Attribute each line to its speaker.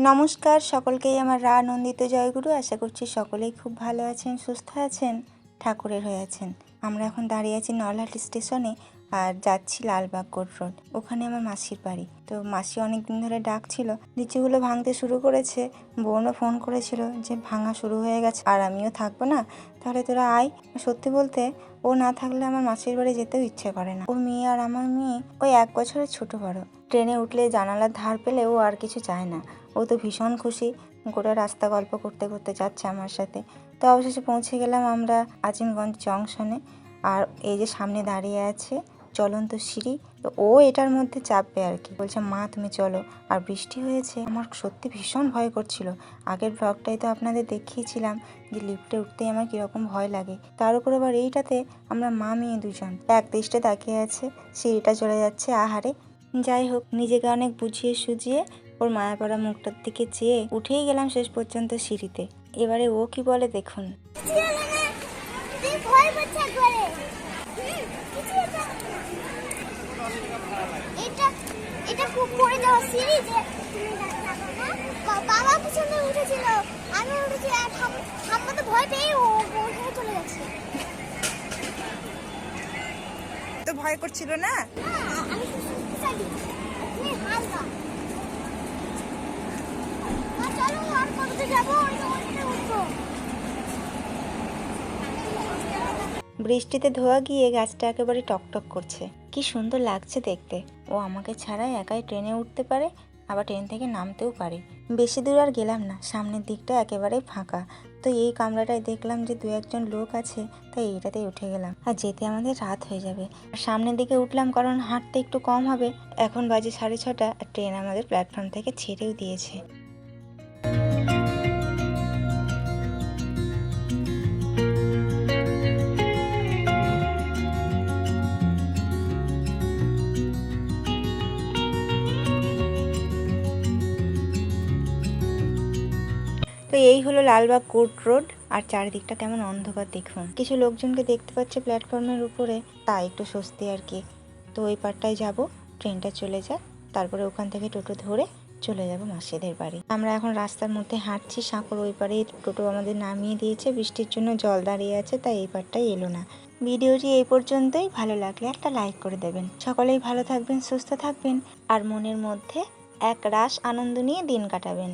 Speaker 1: নমস্কার, সকলকেই আমার রা নন্দিত জয়গুরু। আশা করছি সকলেই খুব ভালো আছেন, সুস্থ আছেন, ঠাকুরের হয়ে আছেন। আমরা এখন দাঁড়িয়ে আছি নলহাটি স্টেশনে আর যাচ্ছি লালবাগ রোড। ওখানে আমার মাসির বাড়ি। তো মাসি অনেক দিন ধরে ডাকছিল, লিচুগুলো ভাঙতে শুরু করেছে, বোনও ফোন করেছিল যে ভাঙা শুরু হয়ে গেছে, আর আমিও থাকব না। তাহলে তোরা আয়। সত্যি বলতে, ও না থাকলে আমার মাসির বাড়ি যেতেও ইচ্ছে করে না। ওর মেয়ে আর আমার মেয়ে, ওই এক বছরের ছোট বড়। ট্রেনে উঠলে জানালার ধার পেলে ও আর কিছু চায় না। ও তো ভীষণ খুশি। গোটা রাস্তা গল্প করতে করতে যাচ্ছে আমার সাথে। তো অবশেষে পৌঁছে গেলাম আমরা আজিমগঞ্জ জংশনে। আর এই যে সামনে দাঁড়িয়ে আছে চলন্ত সিঁড়ি, তো ও এটার মধ্যে চাপবে আর কি। বলছে, মা, তুমি চলো। আর বৃষ্টি হয়েছে। আমার সত্যি ভীষণ ভয় করছিল। আগের ব্লগটাই তো আপনাদের দেখিয়েছিলাম যে লিফটে উঠতেই আমার কীরকম ভয় লাগে। তার উপর আবার এইটাতে আমরা মা, মেয়ে দুজন এক দৃষ্টে তাকিয়ে আছে। সিঁড়িটা চলে যাচ্ছে, আহারে। যাই হোক, নিজেকে অনেক বুঝিয়ে সুজিয়ে ওর মায়াপাড়া মুখটার দিকে চেয়ে উঠেই গেলাম শেষ পর্যন্ত সিঁড়িতে। এবারে ও কি বলে দেখুন।
Speaker 2: বাবা পিছনে উঠেছিল আমি উঠেছি আর ঠাম্মা তো ভয় পেয়ে ও ওখানে চলে গেছে
Speaker 1: তো ভয় করছিল না
Speaker 2: না, আমি সুসাইড তুমি হালকা মা, চলো আর কততে যাব ওই তো ওইখানে উঠবো
Speaker 1: বৃষ্টিতে ধোয়া গিয়ে গাছটা একেবারে টকটক করছে। কি সুন্দর লাগছে দেখতে। ও আমাকে ছাড়াই একাই ট্রেনে উঠতে পারে, আবার ট্রেন থেকে নামতেও পারে। বেশি দূর আর গেলাম না, সামনের দিকটা একেবারেই ফাঁকা। তো এই কামরাটায় দেখলাম যে দু একজন লোক আছে, তাই এইটাতেই উঠে গেলাম। আর যেতে আমাদের রাত হয়ে যাবে। আর সামনের দিকে উঠলাম কারণ হাঁটতে একটু কম হবে। এখন বাজে সাড়ে ছটা, আর ট্রেন আমাদের প্ল্যাটফর্ম থেকে ছেড়েও দিয়েছে। তো এই হলো লালবাগ কোর্ট রোড, আর চারিদিকটা কেমন অন্ধকার দেখুন। কিছু লোকজনকে দেখতে পাচ্ছে প্ল্যাটফর্মের উপরে তা একটু স্বস্তি আর কি। তো ওই পারটায় যাব, ট্রেনটা চলে যাক, তারপরে ওখান থেকে টোটো ধরে চলে যাব মাসিদের বাড়ি। আমরা এখন রাস্তার মধ্যে হাঁটছি, সাঁকর ওই পারে টোটো আমাদের নামিয়ে দিয়েছে, বৃষ্টির জন্য জল দাঁড়িয়ে আছে, তাই এই পারটাই এলো না। ভিডিওটি এই পর্যন্তই, ভালো লাগলে একটা লাইক করে দেবেন। সকলেই ভালো থাকবেন, সুস্থ থাকবেন, আর মনের মধ্যে এক রাস আনন্দ নিয়ে দিন কাটাবেন।